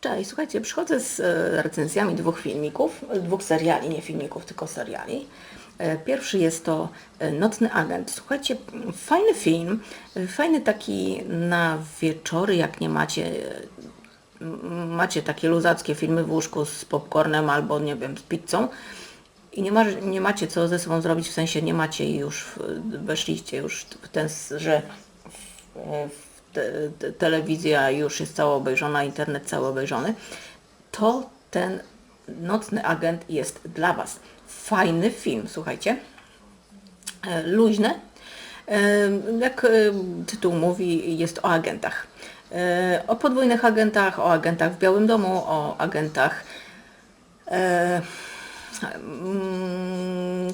Cześć, słuchajcie, przychodzę z e, recenzjami dwóch filmików, dwóch seriali, nie filmików, tylko seriali. E, Pierwszy jest to e, Nocny Agent. Słuchajcie, fajny film, fajny taki na wieczory, jak nie macie, macie takie luzackie filmy w łóżku z popcornem albo, nie wiem, z pizzą i nie, ma, nie macie co ze sobą zrobić, w sensie nie macie już, weszliście już w ten, że w, w te, te, telewizja już jest cała obejrzona, internet cały obejrzony, to ten Nocny Agent jest dla Was. Fajny film, słuchajcie. E, Luźny. E, Jak e, tytuł mówi, jest o agentach. O podwójnych agentach, o agentach w Białym Domu, o agentach mm,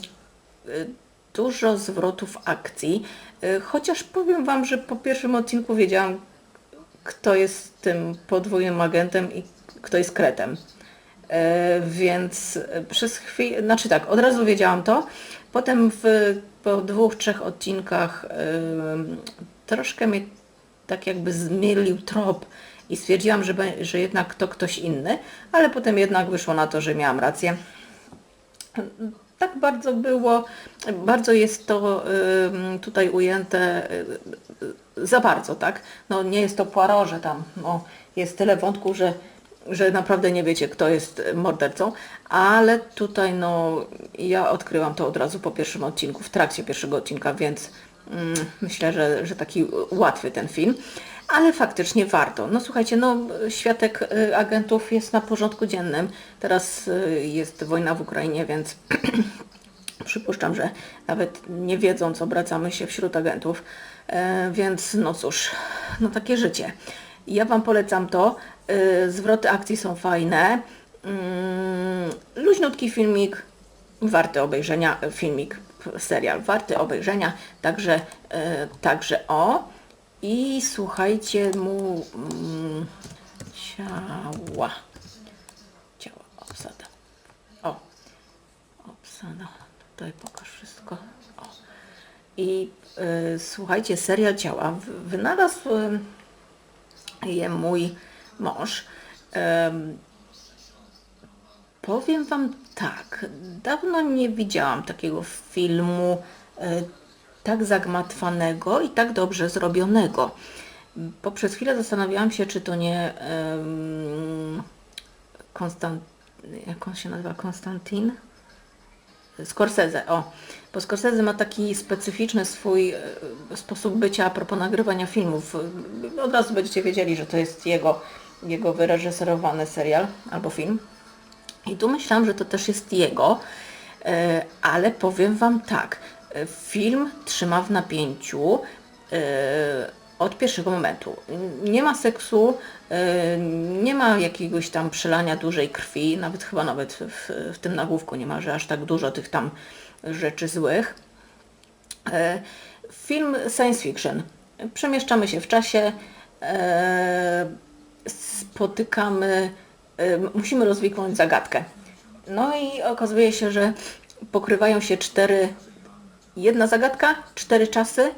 dużo zwrotów akcji, y, chociaż powiem Wam, że po pierwszym odcinku wiedziałam, kto jest tym podwójnym agentem i kto jest kretem. E, Więc e, przez chwilę, znaczy tak, od razu wiedziałam to. Potem w, po dwóch, trzech odcinkach troszkę mnie tak jakby zmielił trop i stwierdziłam, że, że jednak to ktoś inny, ale potem jednak wyszło na to, że miałam rację tak bardzo było, bardzo jest to tutaj ujęte y, y, za bardzo, tak? No nie jest to Poirot, że tam no, jest tyle wątków, że, że naprawdę nie wiecie, kto jest mordercą, ale tutaj no ja odkryłam to od razu po pierwszym odcinku, w trakcie pierwszego odcinka, więc mm, myślę, że, że taki łatwy ten film. Ale faktycznie warto. No słuchajcie, no światek y, agentów jest na porządku dziennym. Teraz y, jest wojna w Ukrainie, więc przypuszczam, że nawet nie wiedząc obracamy się wśród agentów. E, Więc no cóż, no takie życie. Ja Wam polecam to. Y, Zwroty akcji są fajne. Mm, Luźnutki filmik, warty obejrzenia filmik, serial warty obejrzenia, także, także o. I słuchajcie mu mm, ciała. Ciała, obsada. O, obsada. Tutaj pokaż wszystko. O. I y, słuchajcie, serial ciała wynalazł y, je mój mąż. Em, Powiem Wam tak, dawno nie widziałam takiego filmu e, tak zagmatwanego i tak dobrze zrobionego. Bo przez chwilę zastanawiałam się, czy to nie um, Konstant... jak on się nazywa? Konstantin? Scorsese, o. Bo Scorsese ma taki specyficzny swój e, sposób bycia a propos nagrywania filmów. Od razu będziecie wiedzieli, że to jest jego, jego wyreżyserowany serial albo film. I tu myślałam, że to też jest jego, e, ale powiem Wam tak, film trzyma w napięciu e, od pierwszego momentu. Nie ma seksu, e, nie ma jakiegoś tam przelania dużej krwi, nawet chyba nawet w, w tym nagłówku nie ma, że aż tak dużo tych tam rzeczy złych. E, Film science fiction. Przemieszczamy się w czasie, spotykamy, musimy rozwikłać zagadkę. No i okazuje się, że pokrywają się cztery, jedna zagadka, cztery czasy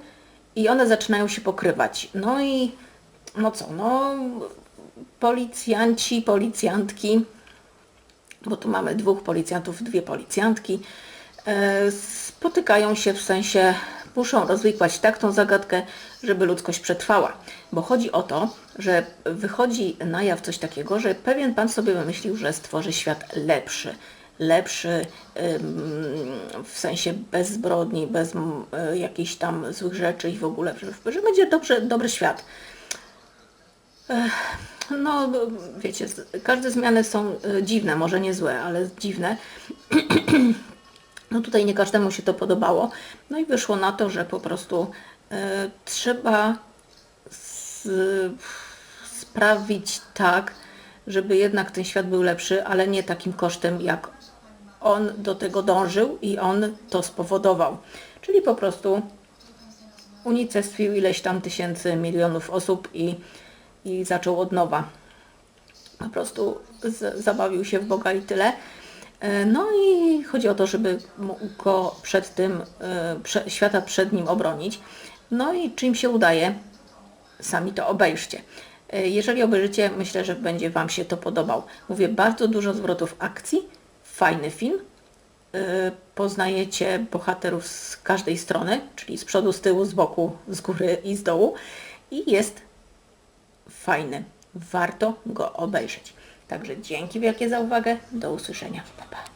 i one zaczynają się pokrywać. No i no co, no policjanci, policjantki, bo tu mamy dwóch policjantów, dwie policjantki, e, spotykają się w sensie, muszą rozwikłać tak tą zagadkę, żeby ludzkość przetrwała. Bo chodzi o to, że wychodzi na jaw coś takiego, że pewien pan sobie wymyślił, że stworzy świat lepszy. Lepszy w sensie bez zbrodni, bez y, jakichś tam złych rzeczy i w ogóle, że, będzie dobrze, dobry świat. No, wiecie, każde zmiany są e, dziwne, może nie złe, ale dziwne. No tutaj nie każdemu się to podobało. No i wyszło na to, że po prostu e, trzeba sprawić tak, żeby jednak ten świat był lepszy, ale nie takim kosztem, jak on do tego dążył i on to spowodował. Czyli po prostu unicestwił ileś tam tysięcy, milionów osób i, i zaczął od nowa. Po prostu z, zabawił się w Boga i tyle. E, No i chodzi o to, żeby go przed tym, e, prze, świata przed nim obronić. No i czym się udaje? Sami to obejrzcie. E, Jeżeli obejrzycie, myślę, że będzie Wam się to podobał. Mówię, bardzo dużo zwrotów akcji, fajny film. E, Poznajecie bohaterów z każdej strony, czyli z przodu, z tyłu, z boku, z góry i z dołu. I jest fajny. Warto go obejrzeć. Także dzięki wielkie za uwagę. Do usłyszenia. Pa, pa.